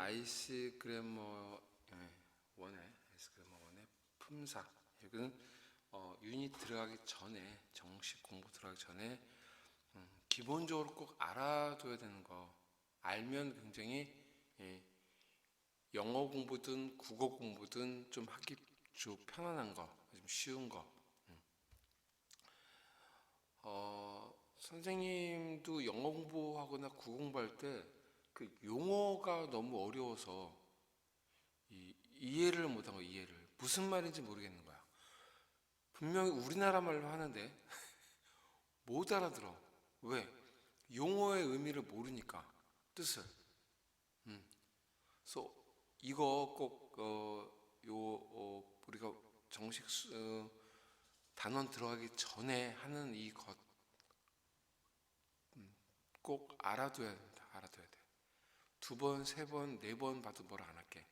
아이스 그래머 예, 원의 아이스 그래머 원의 품사 이건 어, 유닛 들어가기 전에 정식 공부 들어가기 전에 음, 기본적으로 꼭 알아둬야 되는 거 알면 굉장히 예, 영어 공부든 국어 공부든 좀 하기 좀 편안한 거, 좀 쉬운 거. 음. 어, 선생님도 영어 공부하거나 국어 공부할 때 그 용어가 너무 어려워서 이, 이해를 못한 거 이해를 무슨 말인지 모르겠는 거야. 분명히 우리나라 말로 하는데 못 알아들어. 왜? 용어의 의미를 모르니까 뜻을. 음. 그래서 이거 꼭 어, 요 어, 우리가 정식 수, 어, 단원 들어가기 전에 하는 이것 음, 꼭 알아둬야 된다. 알아둬야 돼. 두 번, 세 번, 네 번 봐도 뭘안 할게.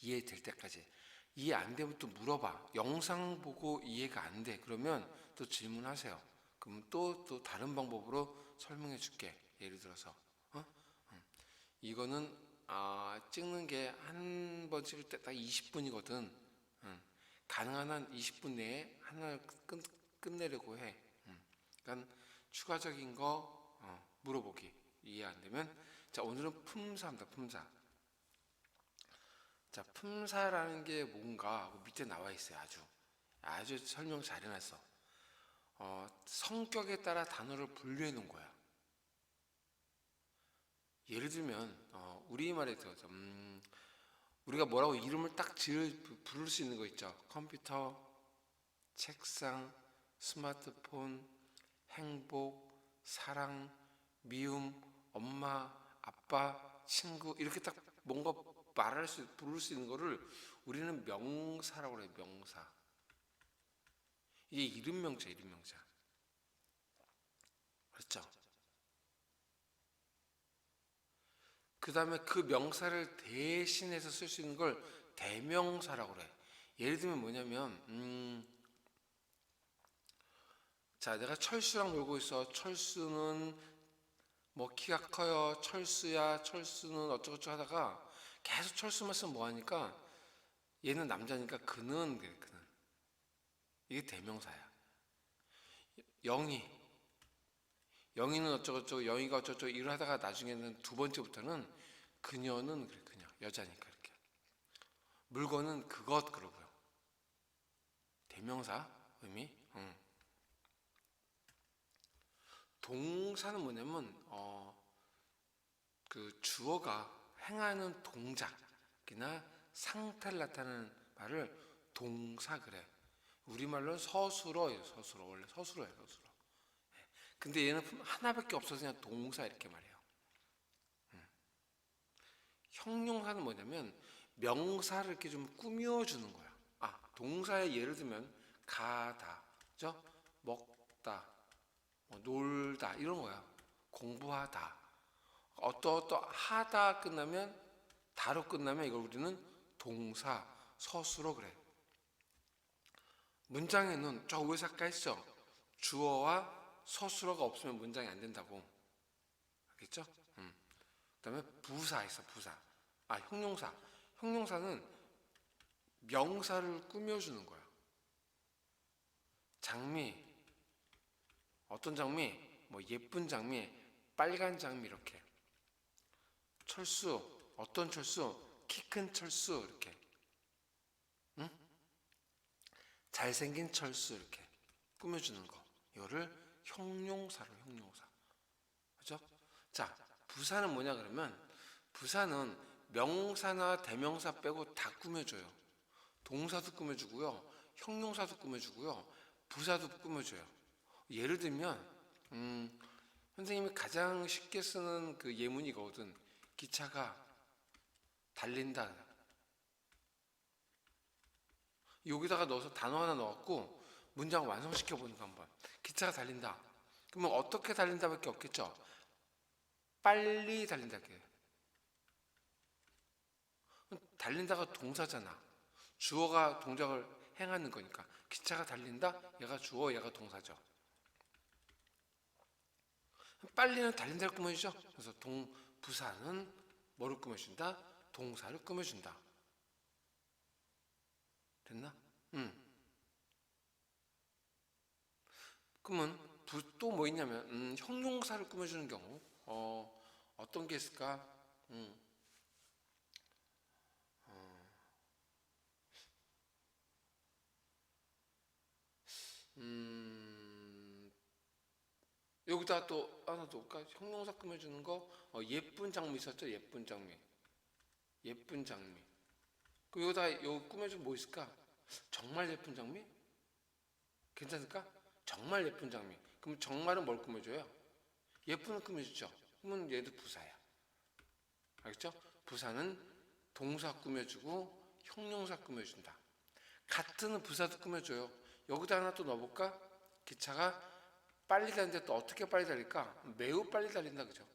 이해될 때까지. 이해 안 되면 또 물어봐. 영상 보고 이해가 안 돼. 그러면 또 질문하세요. 그럼 또 또 다른 방법으로 설명해 줄게. 예를 들어서 어? 음. 이거는 아, 찍는 게 한 번 찍을 때 딱 20분이거든. 가능한 한 20분 내에 하나 끝, 끝내려고 해. 음. 그러니까 추가적인 거 어, 물어보기 이해 안 되면 자 오늘은 품사입니다. 품사. 자 품사라는 게 뭔가 밑에 나와 있어요. 아주 아주 설명 잘 해놨어. 어, 성격에 따라 단어를 분류해 놓은 거야. 예를 들면 어, 우리말에 들어서 음, 우리가 뭐라고 이름을 딱 지을 부를 수 있는 거 있죠. 컴퓨터, 책상, 스마트폰, 행복, 사랑, 미움, 엄마, 아빠, 친구 이렇게 딱 뭔가 말할 수 부를 수 있는 거를 우리는 명사라고 그래요. 명사. 이게 이름 명사, 이름 명사. 그렇죠? 그 다음에 그 명사를 대신해서 쓸 수 있는 걸 대명사라고 그래. 예를 들면 뭐냐면, 음, 자, 내가 철수랑 놀고 있어. 철수는 뭐 키가 커요. 철수야. 철수는 어쩌고저쩌고 하다가 계속 철수만 쓰면 뭐하니까 얘는 남자니까 그는 그는. 이게 대명사야. 영희. 영희는 어쩌고저쩌고 영희가 어쩌고저쩌고 일을 하다가 나중에는 두 번째부터는 그녀는 그래 그녀 여자니까 이렇게 물건은 그것 그러고요 대명사 의미 응. 동사는 뭐냐면 어, 그 주어가 행하는 동작이나 상태를 나타내는 말을 동사 그래 우리말로는 서술어예요 서술어 원래 서술어예요 서술어 근데 얘는 하나밖에 없어서 그냥 동사 이렇게 말해요. 음. 형용사는 뭐냐면 명사를 이렇게 좀 꾸며주는 거야. 아 동사의 예를 들면 가다, 그죠? 먹다, 뭐 놀다 이런 거야. 공부하다. 어떠어떠 하다 끝나면 다로 끝나면 이걸 우리는 동사 서술어 그래. 문장에는 저 위에 아까 했죠. 주어와 서술어가 없으면 문장이 안 된다고. 알겠죠? 음. 그다음에 부사 있어, 부사. 아, 형용사. 형용사는 명사를 꾸며주는 거야. 장미. 어떤 장미? 뭐 예쁜 장미, 빨간 장미 이렇게. 철수. 어떤 철수? 키 큰 철수 이렇게. 응? 잘생긴 철수 이렇게 꾸며주는 거. 이거를 형용사로 형용사. 그죠? 자, 부사는 뭐냐 그러면 부사는 명사나 대명사 빼고 다 꾸며줘요. 동사도 꾸며주고요. 형용사도 꾸며주고요. 부사도 꾸며줘요. 예를 들면 음, 선생님이 가장 쉽게 쓰는 그 예문이 거든 기차가 달린다. 여기다가 넣어서 단어 하나 넣었고 문장 완성시켜 보는 거 한번. 기차가 달린다. 그러면 어떻게 달린다밖에 없겠죠. 빨리 달린다. 게 달린다가 동사잖아. 주어가 동작을 행하는 거니까 기차가 달린다. 얘가 주어, 얘가 동사죠. 빨리는 달린다를 꾸며주죠. 그래서 동 부사는 뭐를 꾸며준다? 동사를 꾸며준다. 됐나? 응. 그러면 또 뭐 있냐면 음, 형용사를 꾸며주는 경우 어, 어떤 게 있을까? 음. 어. 음, 여기다 또 하나 더 올까? 형용사 꾸며주는 거 어, 예쁜 장미 있었죠? 예쁜 장미 예쁜 장미 그 여기다 요 꾸며주면 뭐 있을까? 정말 예쁜 장미? 괜찮을까? 정말 예쁜 장미. 그럼 정말은 뭘 꾸며줘요? 예쁜을 꾸며주죠. 그러면 얘도 부사야. 알겠죠? 부사는 동사 꾸며주고 형용사 꾸며준다. 같은 부사도 꾸며줘요. 여기다 하나 또 넣어볼까? 기차가 빨리 다니는데 또 어떻게 빨리 달릴까? 매우 빨리 달린다 그죠?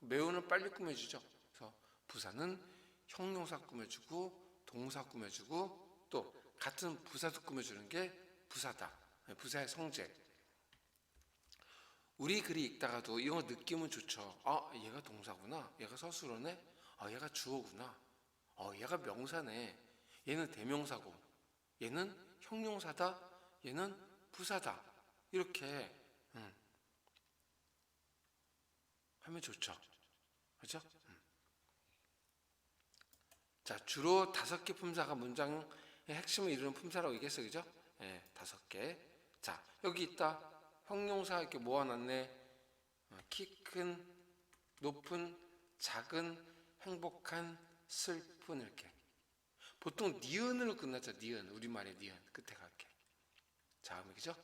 매우는 빨리 꾸며주죠. 그래서 부사는 형용사 꾸며주고 동사 꾸며주고 또 같은 부사도 꾸며주는 게 부사다. 부사의 성질. 우리 글이 읽다가도 이거 느낌은 좋죠. 아, 얘가 동사구나. 얘가 서술어네. 아, 얘가 주어구나. 어, 얘가 명사네. 얘는 대명사고. 얘는 형용사다. 얘는 부사다. 이렇게 음. 하면 좋죠. 그렇죠? 음. 자, 주로 다섯 개 품사가 문장의 핵심을 이루는 품사라고 얘기했어요. 그죠? 예, 다섯 개. 자, 여기 있다. 형용사 이렇게 모아놨네. 어, 키 큰, 높은, 작은, 행복한, 슬픈 이렇게. 보통 니은으로 끝나죠. 니은. 우리말의 니은. 끝에 갈게. 자, 그죠?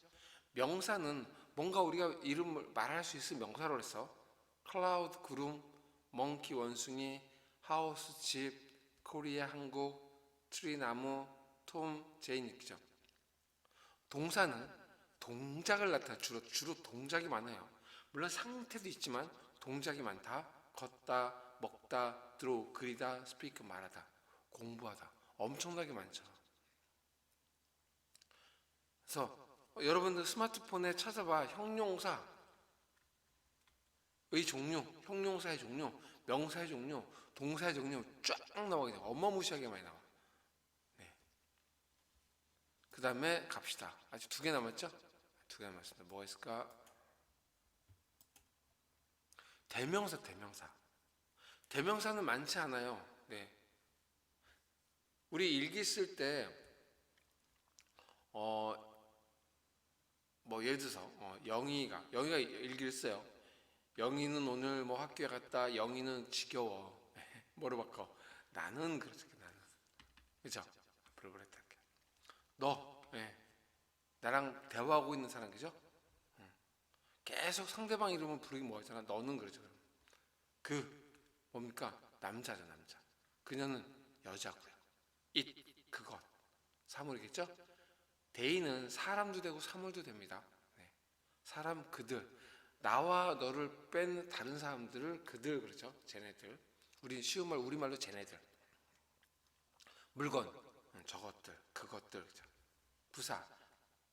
명사는 뭔가 우리가 이름을 말할 수 있을 명사로 했어. 클라우드, 구름, 멍키, 원숭이, 하우스, 집, 코리아, 한국, 트리, 나무, 톰, 제인 있죠. 동사는 동작을 나타내 주로 주로 동작이 많아요. 물론 상태도 있지만 동작이 많다. 걷다, 먹다, 들어, 그리다, 스피크 말하다, 공부하다. 엄청나게 많죠. 그래서 여러분들 스마트폰에 찾아봐 형용사의 종류, 형용사의 종류, 명사의 종류, 동사의 종류 쫙 나오게 돼. 어마무시하게 많이 나와. 그 다음에 갑시다. 아직 두 개 남았죠? 두 개 남았습니다. 뭐가 있을까? 대명사, 대명사. 대명사는 많지 않아요. 네. 우리 일기 쓸 때, 어, 뭐 예를 들어서, 어, 영희가, 영희가 일기를 써요. 영희는 오늘 뭐 학교에 갔다, 영희는 지겨워. 뭐로 바꿔? 나는 그렇지, 나는. 그죠? 앞으로 그랬다. 너, 예. 나랑 대화하고 있는 사람 그죠? 응. 계속 상대방 이름을 부르기 뭐하잖아. 너는 그러죠. 그 뭡니까? 남자죠, 남자. 그녀는 여자고요. 잇 그것 사물이겠죠? 대인은 사람도 되고 사물도 됩니다. 네. 사람 그들 나와 너를 뺀 다른 사람들을 그들 그러죠. 쟤네들. 우리 쉬운 말 우리 말로 쟤네들. 물건 응, 저것들 그것들 그죠? 부사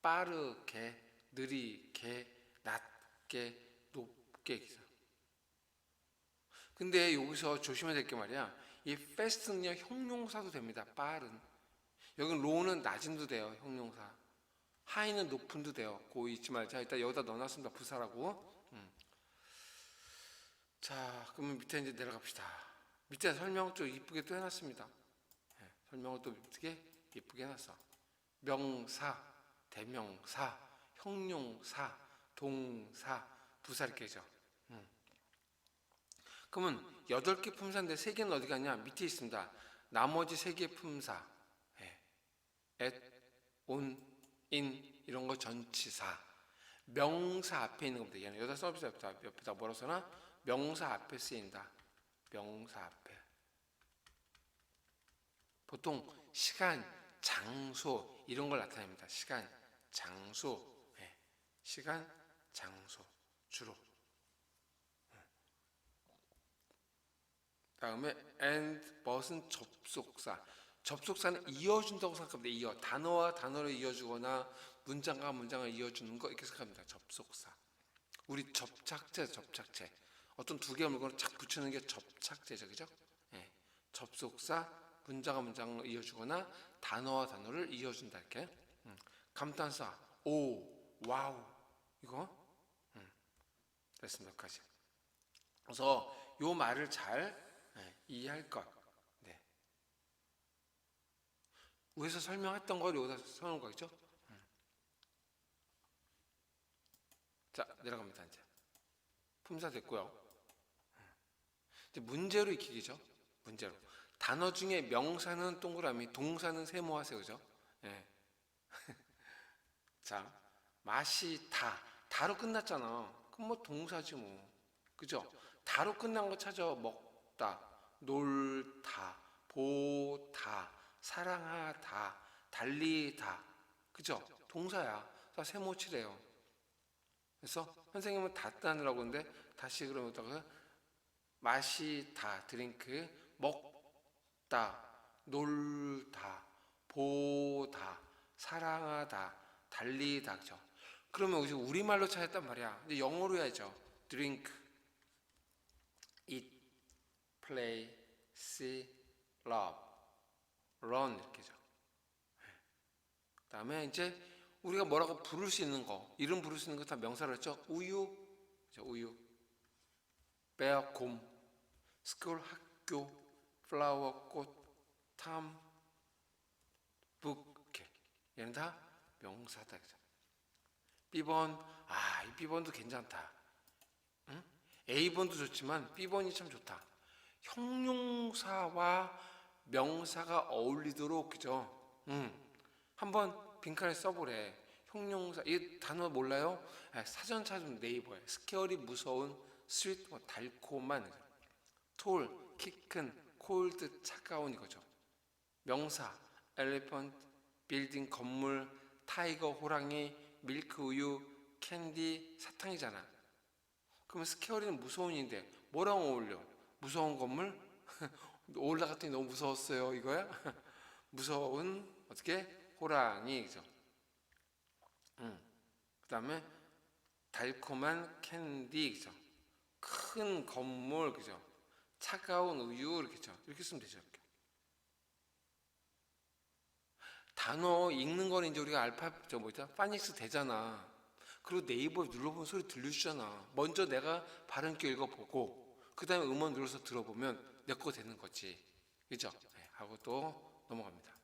빠르게 느리게 낮게 높게 근데 여기서 조심해야 될 게 말이야 이 fast는요 형용사도 됩니다 빠른 여기 low는 낮은도 돼요 형용사 high는 높은도 돼요 고 잊지 말자 일단 여기다 넣어놨습니다 부사라고 음. 자 그러면 밑에 이제 내려갑시다 밑에 설명 좀 이쁘게 또 해놨습니다 네, 설명을 또 이쁘게 이쁘게 해놨어 명사, 대명사, 형용사, 동사, 부사 이렇게 죠. 음. 그러면 여덟 개 품사인데 세 개는 어디 갔냐? 밑에 있습니다. 나머지 세 개 품사, 예. At, on, in 이런 거 전치사. 명사 앞에 있는 겁니다. 얘는 여기다 서비스 옆에다, 옆에다 뭐라 써나? 명사 앞에 쓰인다. 명사 앞에. 보통 시간, 장소 이런 걸 나타냅니다. 시간, 장소, 네. 시간, 장소 주로. 다음에 and but은 접속사. 접속사는 이어준다고 생각합니다. 이어 단어와 단어를 이어주거나 문장과 문장을 이어주는 거 이렇게 생각합니다. 접속사. 우리 접착제, 접착제. 어떤 두 개의 물건을 착 붙이는 게 접착제죠, 그죠? 예. 접속사 문장과 문장을 이어주거나 단어와 단어를 이어준다 이렇게 음. 감탄사 오 와우 이거 음. 됐습니다 여기까지 그래서 요 말을 잘 네, 이해할 것 네. 위에서 설명했던 걸 여기다 써놓은 거겠죠? 음. 자 내려갑니다 이제. 품사 됐고요. 이제 문제로 익히기죠. 문제로. 단어 중에 명사는 동그라미 동사는 세모하세요 그죠? 예. 자 맛이 다. 다로 끝났잖아. 그럼 뭐 동사지 뭐. 그죠? 다로 끝난 거 찾아. 먹다 놀다 보다 사랑하다 달리다. 그죠? 동사야. 다 세모치래요. 그래서 선생님은 다 따느라고 하는데 다시 그러면다가 마시다 드링크 먹다 놀다 보다 사랑하다 달리다. 그죠? 그러면 여기서 우리말로 찾았단 말이야. 근데 영어로 해야죠. drink eat play see love run 이렇게죠 그다음에 이제 우리가 뭐라고 부를 수 있는 거 이름 부를 수 있는 거 다 명사로 했죠? 우유? 우유. 베어 곰. 스쿨 학교 플라워 꽃 탐 북 이렇게. 얘는 다 명사다 그죠? B번. 아 이 B번도 괜찮다. 응? A번도 좋지만 B번이 참 좋다. 형용사와 명사가 어울리도록 그죠 응. 한번 빈칸에 써보래 형용사 이 단어 몰라요? 아, 사전 찾으면 네이버에 스케어리 무서운 스윗 뭐 달콤한 톨, 키 큰, 콜드 차가운 이거죠. 명사, 엘리펀트, 빌딩 건물, 타이거 호랑이, 밀크 우유, 캔디 사탕이잖아. 그러면 스케어리는 무서운인데 뭐랑 어울려? 무서운 건물? 올라갔더니 너무 무서웠어요 이거야? 무서운 어떻게 호랑이죠. 음. 그다음에 달콤한 캔디 그죠. 큰 건물 그죠. 차가운 우유 이렇게죠. 이렇게 쓰면 되죠. 이렇게. 단어 읽는 거는 이제 우리가 알파 저 뭐죠? 파닉스 되잖아. 그리고 네이버 눌러보면 소리 들려주잖아. 먼저 내가 발음기 읽어보고 그 다음에 음원 눌러서 들어보면 내 거 되는 거지. 그죠? 네, 하고 또 넘어갑니다.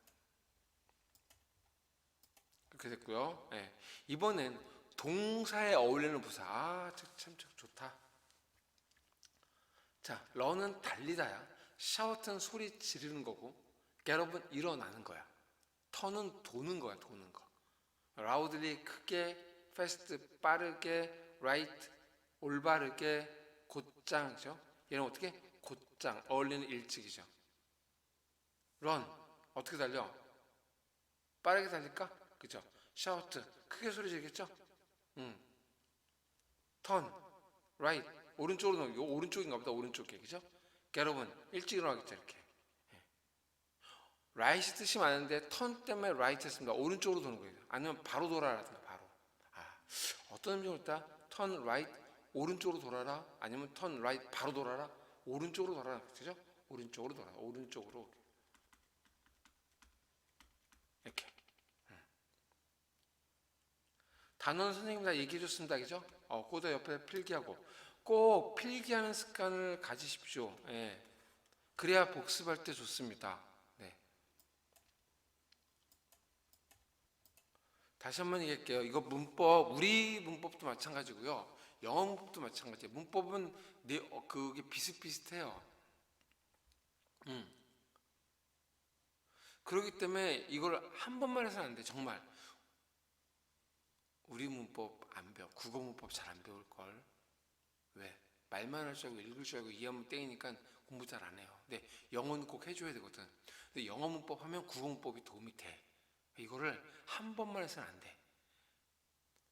그렇게 됐고요. 네. 이번엔 동사에 어울리는 부사. 아, 참, 참, 참 좋다. 자, 런은 달리다야. 샤우트는 소리 지르는 거고, 겟업은 일어나는 거야. 턴은 도는 거야, 도는 거. 라우드리 크게, 패스트 빠르게, 라이트 올바르게, 곧장이죠. 얘는 어떻게? 곧장 어울리는 일찍이죠. 런 어떻게 달려? 빠르게 달릴까? 그죠? 샤우트 크게 소리 지르겠죠? 음. 턴 라이트 오른쪽으로 넘겨 오른쪽인가 보다 오른쪽에 그죠? 여러분 일찍 일어나겠죠 이렇게 라이트 뜻이 많은데 턴 때문에 라이트 했습니다 오른쪽으로 도는 거예요 아니면 바로 돌아라든가 바로 아, 어떤 있다 턴 라이트 오른쪽으로 돌아라 아니면 턴 라이트 바로 돌아라 오른쪽으로 돌아라 그죠? 오른쪽으로 돌아라 오른쪽으로 이렇게 단어는 선생님 다 얘기해 줬습니다. 그죠? 어, 그거 옆에 필기하고 꼭 필기하는 습관을 가지십시오. 예. 그래야 복습할 때 좋습니다. 네. 다시 한 번 얘기할게요. 이거 문법, 우리 문법도 마찬가지고요. 영어 문법도 마찬가지예요. 문법은 네, 어, 그게 비슷비슷해요. 음. 그렇기 때문에 이걸 한 번만 해서는 안 돼. 정말. 우리 문법 안 배워. 국어 문법 잘 안 배울 걸. 왜? 말만 할 줄 알고 읽을 줄 알고 이해하면 땡이니까 공부 잘 안 해요. 근데 영어는 꼭 해줘야 되거든. 근데 영어 문법 하면 국어 문법이 도움이 돼. 이거를 한 번만 해서는 안 돼.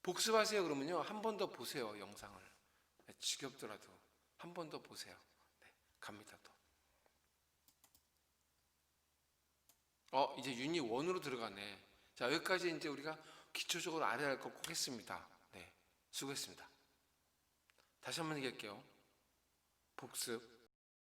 복습하세요 그러면요 한 번 더 보세요 영상을. 네, 지겹더라도 한 번 더 보세요. 네, 갑니다 또. 어 이제 유닛 원으로 들어가네. 자 여기까지 이제 우리가 기초적으로 알아야 할거꼭 했습니다. 네, 수고했습니다. 다시 한 번 얘기할게요. 복습,